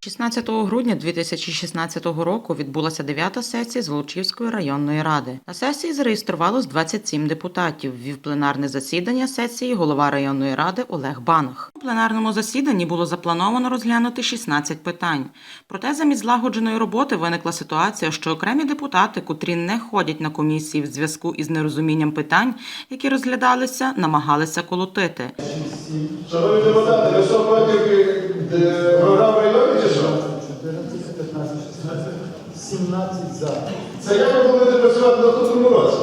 16 грудня 2016 року відбулася дев'ята сесія Золочівської районної ради. На сесії зареєструвалось 27 депутатів. Вів пленарне засідання сесії голова районної ради Олег Банах. У пленарному засіданні було заплановано розглянути 16 питань. Проте замість злагодженої роботи виникла ситуація, що окремі депутати, котрі не ходять на комісії в зв'язку із нерозумінням питань, які розглядалися, намагалися колотити. Шановні депутати, ви е, програми районі чи що? 14, 15, 16, 17 за. Це як ви будете працювати на наступному році?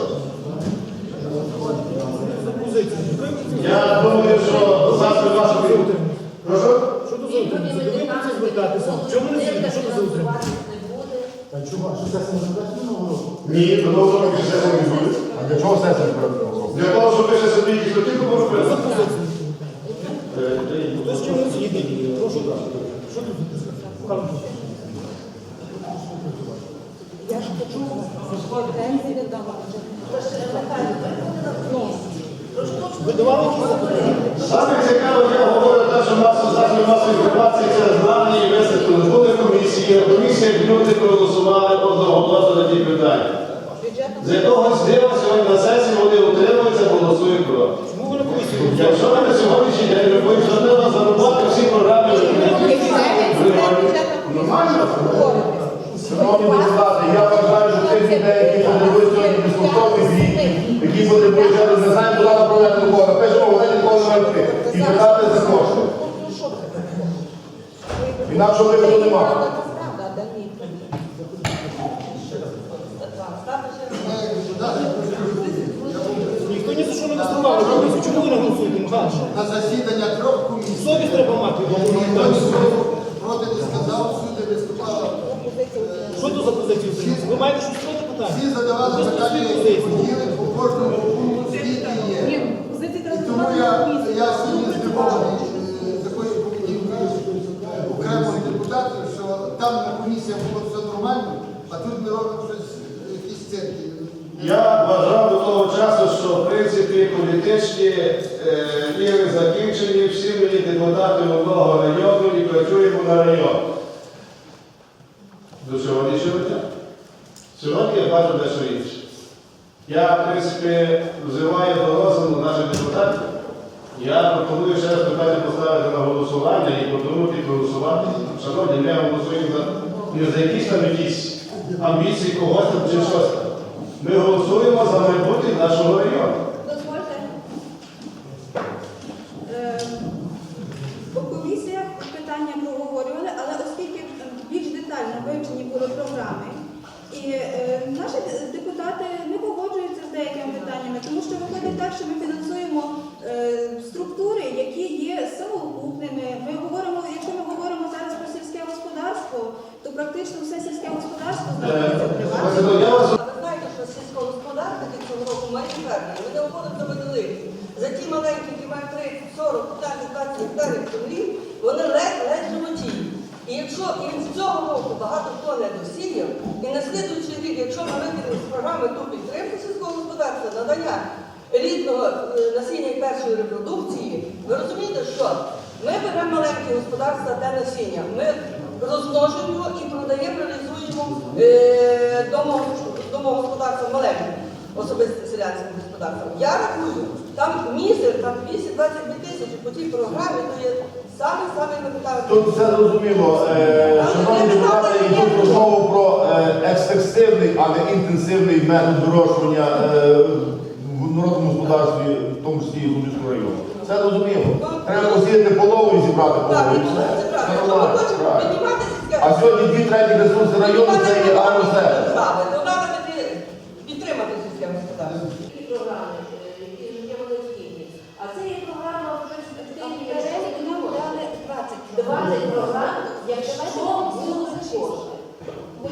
Я думаю, що завтра ваша Прошу? Що тут за утримання? Ви звертатися. Чому не згідно? Що тут за утримання? Та чого? Що це не нового року? Ні, до нового року ще не буде. А для чого сесія? Для того, щоб ви ще собі якісь хотіли поробити. Хто з чим не Що тут записано? Ви давали? Саме цікаво, я говорю те, що нас засобів масової інформації це знання і висвітлили. Були комісії, комісія люди проголосували одноголосно на ті питання. З якогось дива на сесії вони утримуються, голосують проти. Якщо ми на сьогоднішній день будемо жодного заробляти всі програми, нормально? Шановні депутати, я людей, які потребують сьогодні безкоштовних ліків, які потребують, я не знаю, куди направляти до кого, напишемо, вони ніколи не йти. І питати за кошти. Інакше виходу немає. Ніхто ні за що не виступав. Чому ви не голосуєте, Михайло? На засідання трьох комісій. Совість треба мати. Проти не сказав, всюди виступали. Що тут за позиції українців? Ви маєте щось? Всі задавали питання, які хотіли по кожному пункту скільки є. І тому я, я сьогодні здивований е, такою поведінкою е, окремих депутатів, що там на комісіях було все нормально, а тут ми робимо щось, е, якісь цирки. Я вважав до того часу, що в принципі політичні е, ігри закінчені, всі ми депутати одного району і працюємо на район. Я дещо інше. Я, в принципі, взиваю до розуму наших депутатів. Я пропоную ще раз питання поставити на голосування і подумати і проголосувати. Шановні, ми голосуємо не за якісь там якісь амбіції когось там чи щось. Ми голосуємо за майбутнє нашого району. Дозвольте. Е, комісіях питання проговорювали, але оскільки більш детально вивчені були програми, і е, наші депутати не погоджуються з деякими питаннями, тому що виходить так, що ми фінансуємо е, структури, які є самоокупними. Ми говоримо, якщо ми говоримо зараз про сільське господарство, то практично все сільське господарство знаходиться в приватному. Я вас А ви знаєте, що цього року мають фермери, вони виходять до великих. За ті маленькі, які мають 30, 40, 15, 20 гектарів землі, вони ледь ледь животіють. І якщо і з цього року багато хто не досіяв, і на слідуючий рік, якщо ми викинемо з програми ту підтримку сільського господарства, надання рідного е, насіння першої репродукції, ви розумієте, що ми беремо маленькі господарства те насіння, ми розмножуємо і продаємо, реалізуємо е, домо- домогосподарствам маленьким, особисто селянським господарствам. Я рахую, там мізер, там 222 тисячі по тій програмі, то є саме-саме елементарне. Тут все зрозуміло. Е, Шановні депутати, йдуть розмову про е, екстенсивний, а не інтенсивний метод вирощування е, в народному господарстві, в тому числі і Зубівського району. Все зрозуміло. Треба посіяти полову і зібрати полову. А сьогодні дві треті ресурси району це є агросектор. держави, то треба тоді підтримати сільське господарство. Такі програми, е, які є великі. А це є програма вже спеціальні перелік, нам дали 20 програм, якщо кошти.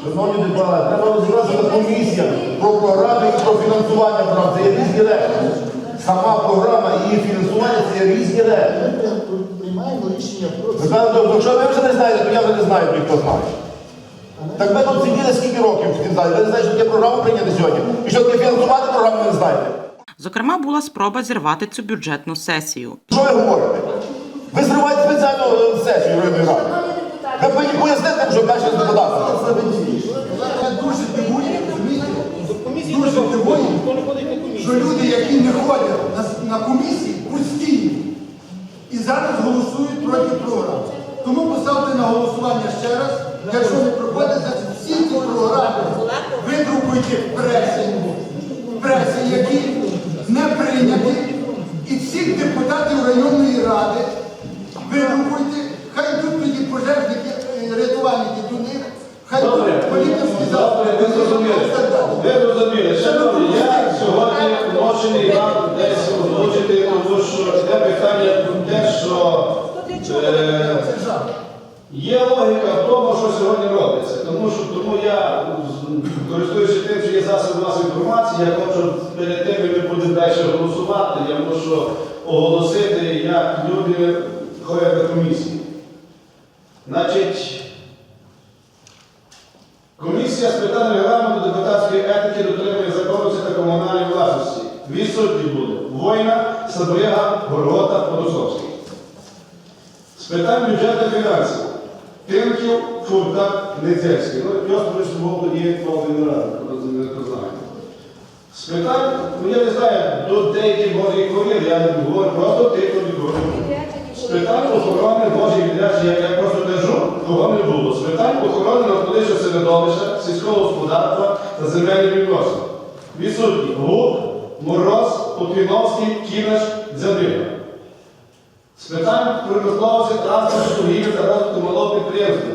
Шановні депутати, треба розібратися на комісіях про програми і про фінансування програм. Це є різні речі. Сама програма і її фінансування це є різні речі. Ми приймаємо рішення про Ви знаєте, якщо ви вже не знаєте, то я вже не знаю, хто знає. Так ми тут сиділи скільки років в цій. Ви не знаєте, що таке програма прийняти сьогодні. І що таке фінансувати програму, ви не знаєте. Зокрема, була спроба зірвати цю бюджетну сесію. Що ви говорите? Ви зриваєте спеціальну е, сесію районної ради. Ви депутати, панікуєте щоб перше з депутатами. Дуже дивує, Дуже комісію. що люди, які не ходять на, на комісії, постійно. І зараз голосують проти програми. Тому поставте на голосування ще раз. Якщо не проходить, значить всі ці програми видрукуйте в пресі, в пресі, які не прийняті, і всіх депутатів районної ради видрукуйте. Хай тут тоді пожежники, е, рятувальники до них, хай Добре, добре, ви зрозуміли. Ви зрозуміли. Шановні, я сьогодні змушений вам десь озвучити, тому що те питання те, що е, є логіка в тому, що сьогодні робиться. Тому що тому я, користуючись тим, що є засоби масової інформації, я хочу перед тим, як ми будемо далі голосувати, я мушу оголосити, як люди ходять на комісії. Значить, Комісія з питань регламенту депутатської етики дотримує законності та комунальної власності. Відсутні були Война, Сабряга, Горгота, Подосовський. З питань бюджету фінансів. Тимків, Фуртак, Недзельський. Ну, Йосипович був тоді новий рад, хто. З питань, ну я не знаю, до деяких ковір, я не говорю, просто тих, хто відговорив. Питань охорони Божої відрядження, як я просто кажу, кого не було. З охорони навколишнього середовища, сільського господарства та земельних відносин. Відсутні Гук, Мороз, Попіновський, Кінаш, Дзядина. З питань промисловості, транспорту, торгівлі та розвитку малого підприємства.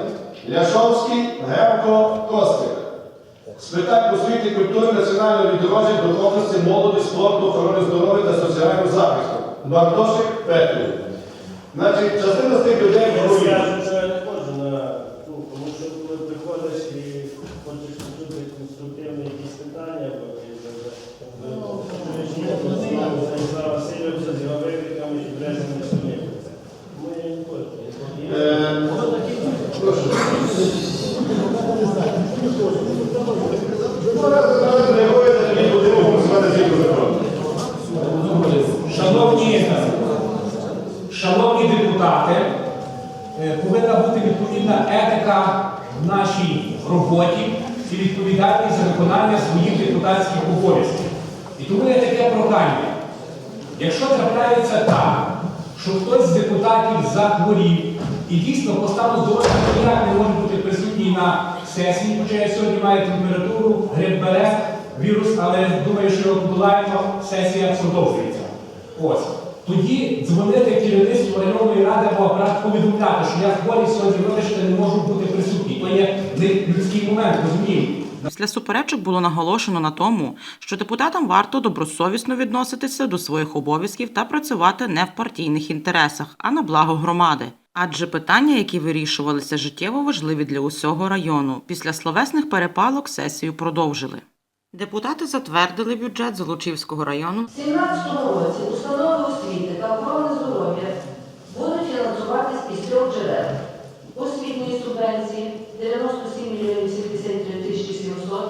Ляшовський, Гевко, Костик. З питань освіти, культури, національного відродження, духовності, молоді, спорту, охорони здоров'я та соціального захисту. Бартошик Петрів. Значить, частина з тих людей Я скажу, що я не ходжу на ту, тому що коли приходиш і хочеш почути конструктивні якісь питання, бо ти Станіслава Васильовича з його викликами і Брежневим Сумів. Тому я не ходжу. Е, Прошу. Не говорите, тоді будемо звати згідно закону. Шановні, шановні депутати, е, повинна бути відповідна етика в нашій роботі і відповідальність за виконання своїх депутатських обов'язків. І тому є таке прохання. Якщо трапляється так, що хтось з депутатів захворів і дійсно по стану здоров'я ніяк не може бути присутній на сесії, хоча я сьогодні маю температуру, грип бере, вірус, але думаю, що подолаємо, сесія продовжується. Ось. Тоді дзвонити керівництву районної ради або апарат повідомляти, що я хворий сьогодні вибачте, не можу бути присутній. То є людський момент, розумієте? Після суперечок було наголошено на тому, що депутатам варто добросовісно відноситися до своїх обов'язків та працювати не в партійних інтересах, а на благо громади. Адже питання, які вирішувалися, життєво важливі для усього району. Після словесних перепалок сесію продовжили. Депутати затвердили бюджет Золочівського району У 2017 році установи освіти та охорони здоров'я будуть фінансуватись із трьох джерел. Освітньої субвенції 97 мільйонів 73 тисячі 700,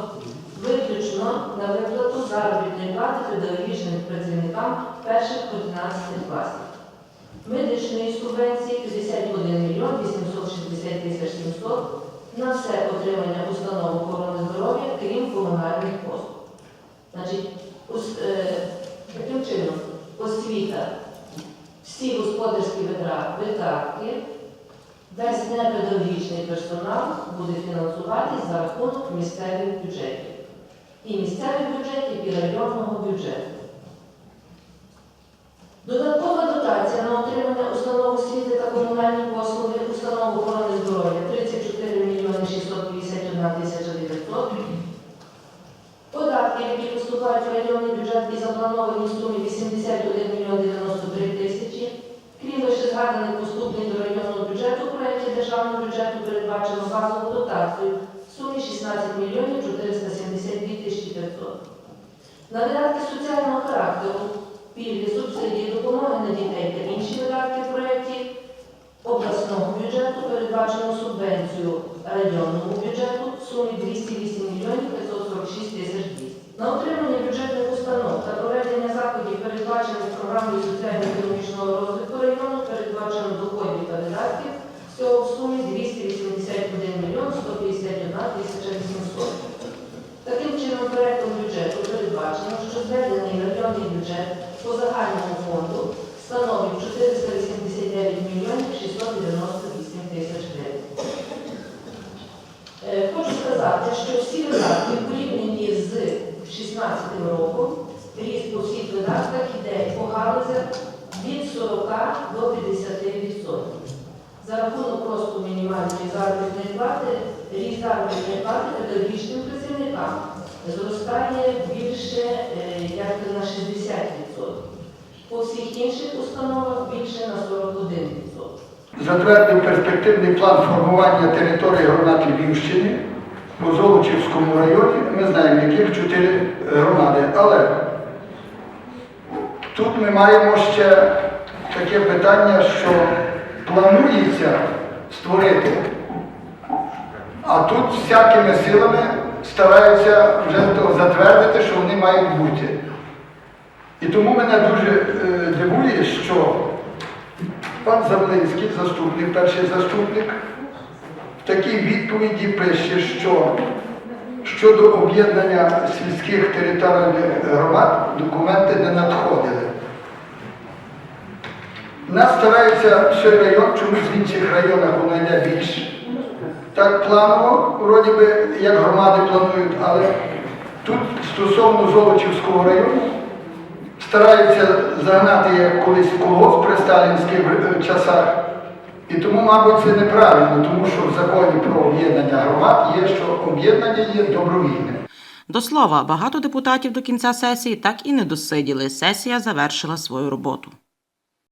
виключно на виплату заробітної плати педагогічним працівникам перших 11 класів. Медичної субвенції 51 мільйон 860 тисяч 700 на все отримання установ охорони здоров'я, крім комунальних послуг. Значить, е, таким чином, освіта, всі господарські витра- витрати, весь непедагогічний персонал буде фінансуватись за рахунок місцевих бюджетів. І місцевих бюджетів, і районного бюджету. Додаткова дотація на отримання установ освіти та комунальні послуги установ охорони здоров'я 34 мільйони 651 тисяча 900. Податки, які поступають в районний бюджет і заплановані в сумі 81 мільйон 93 тисячі. Крім вище згаданих поступлень до районного бюджету, в проєкті державного бюджету передбачено базову дотацію в сумі 16 мільйонів 472 тисячі 500. На видатки соціального характеру, пільги, субсидії, допомоги на дітей та інші видатки в проєкті обласного бюджету передбачено субвенцію районному бюджету сумі 208 мільйонів 546 тисяч 200. На отримання бюджетних установ та проведення заходів, передбачених програмою соціально-економічного розвитку району, передбачено доходів та видатків всього в сумі 281 мільйон 151 тисяча 800. Таким чином, проєктом бюджету передбачено, що зведений районний бюджет по загальному фонду становить 489 мільйонів 698 тисяч гривень сказати, що всі видатки порівняні з 16 роком, ріст по всіх видатках іде по галузях від 40 до 50%. За рахунок просто мінімальної заробітної плати, ріст заробітної плати педагогічним працівникам зростає більше е, як на 60%. По всіх інших установах більше на 41%. затвердив перспективний план формування території громад Львівщини у Золочівському районі. Ми знаємо, яких чотири громади. Але тут ми маємо ще таке питання, що планується створити, а тут всякими силами стараються вже затвердити, що вони мають бути. І тому мене дуже е, дивує, що Пан Завлинський, заступник, перший заступник, такій відповіді пише, що щодо об'єднання сільських територіальних громад документи не надходили. Нас стараються цей район, чомусь в інших районах воно йде більш так планово, вроді би, як громади планують, але тут стосовно Золочівського району стараються загнати як колись колгосп при сталінських е, часах. І тому, мабуть, це неправильно, тому що в законі про об'єднання громад є, що об'єднання є добровільним. До слова, багато депутатів до кінця сесії так і не досиділи. Сесія завершила свою роботу.